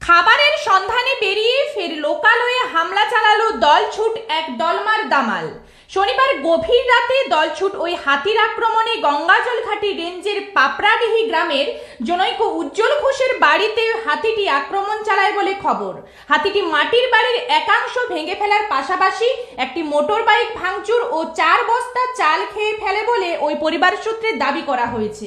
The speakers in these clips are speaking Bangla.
খাবারের সন্ধানে বেরিয়ে ফের লোকালয়ে হামলা চালালো দলছুট এক দলমার দামাল। শনিবার গভীর রাতে দলছুট ওই হাতির আক্রমণে গঙ্গাজলঘাটি রেঞ্জের পাপড়াডিহি গ্রামের জনৈক উজ্জ্বল ঘোষের বাড়িতে হাতিটি আক্রমণ চালায় বলে খবর। হাতিটি মাটির বাড়ির একাংশ ভেঙে ফেলার পাশাপাশি একটি মোটর বাইক ভাঙচুর ও চার বস্তা চাল খেয়ে ফেলে বলে ওই পরিবার সূত্রে দাবি করা হয়েছে।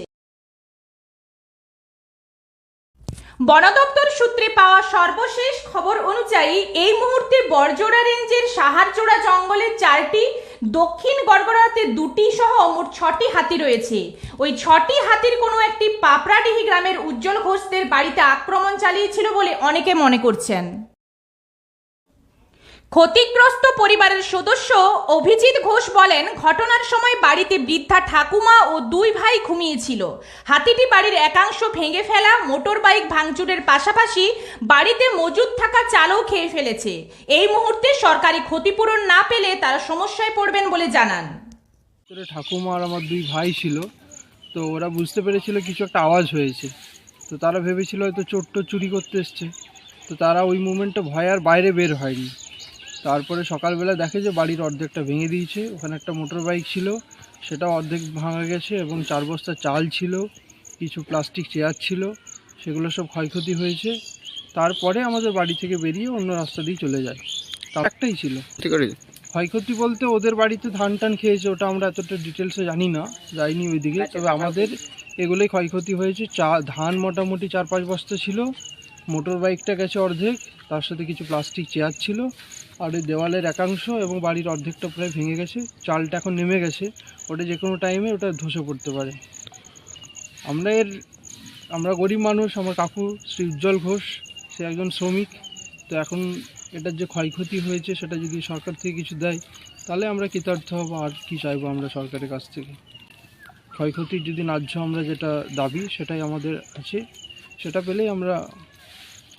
বন দপ্তর সূত্রে পাওয়া সর্বশেষ খবর অনুযায়ী, এই মুহূর্তে বরজোড়া রেঞ্জের সাহারজোড়া জঙ্গলে চারটি, দক্ষিণ গড়গড়াতে দুটি সহ মোট ছটি হাতি রয়েছে। ওই ছটি হাতির কোনো একটি পাপড়াডিহি গ্রামের উজ্জ্বল ঘোষদের বাড়িতে আক্রমণ চালিয়েছিল বলে অনেকে মনে করছেন। ক্ষতিগ্রস্ত পরিবারের সদস্য অভিজিৎ ঘোষ বলেন, ঘটনার সময় বাড়িতে বৃদ্ধা ঠাকুমা ও দুই ভাই ঘুমিয়েছিল। হাতিটি বাড়ির একাংশ ভেঙে ফেলা, মোটর বাইক ভাঙচুরের পাশাপাশি বাড়িতে মজুদ থাকা চালও খেয়ে ফেলেছে। এই মুহূর্তে সরকারি ক্ষতিপূরণ না পেলে তারা সমস্যায় পড়বেন বলে জানান। ঠাকুমা আর আমার দুই ভাই ছিল, তো ওরা বুঝতে পেরেছিল কিছু একটা আওয়াজ হয়েছে। তো তারা ভেবেছিল হয়তো চোর চুরি করতে এসছে। তো তারা ওই মুমেন্টটা ভয় আর বাইরে বের হয়নি। তারপরে সকালবেলা দেখে যে বাড়ির অর্ধেকটা ভেঙে দিয়েছে ওখানে একটা মোটর বাইক ছিল সেটাও অর্ধেক ভাঙা গেছে এবং চার বস্তা চাল ছিল কিছু প্লাস্টিক চেয়ার ছিল সেগুলো সব ক্ষয়ক্ষতি হয়েছে। তারপরে আমাদের বাড়ি থেকে বেরিয়ে অন্য রাস্তা দিয়ে চলে যায়। তার একটাই ছিল ঠিক আছে ক্ষয়ক্ষতি বলতে ওদের বাড়িতে ধান টান খেয়েছে ওটা আমরা এতটা ডিটেলসে জানি না যাইনি ওইদিকে। তবে আমাদের এগুলোই ক্ষয়ক্ষতি হয়েছে। চা ধান মোটামুটি চার পাঁচ বস্তা ছিল। মোটর বাইকটা গেছে অর্ধেক, তার সাথে কিছু প্লাস্টিক চেয়ার ছিল, আর ওই দেওয়ালের একাংশ এবং বাড়ির অর্ধেকটা প্রায় ভেঙে গেছে, চালটা এখন নেমে গেছে, ওটা যে কোনো টাইমে ওটা ধসে পড়তে পারে। আমরা এর, আমরা গরিব মানুষ, আমার কাকু শ্রী উজ্জ্বল ঘোষ, সে একজন শ্রমিক, তো এখন এটার যে ক্ষয়ক্ষতি হয়েছে সেটা যদি সরকার থেকে কিছু দেয়, তাহলে আমরা কৃতার্থ হব, আর কি চাইব আমরা সরকারের কাছ থেকে? ক্ষয়ক্ষতির যদি ন্যায্য আমরা যেটা দাবি, সেটাই আমাদের আছে, সেটা পেলেই আমরা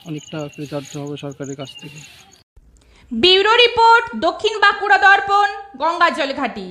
অনেকটা কৃতার্থ হবে সরকারের কাছ থেকে। ব্যুরো রিপোর্ট দক্ষিণ বাঁকুড়া দর্পণ গঙ্গাজলঘাটি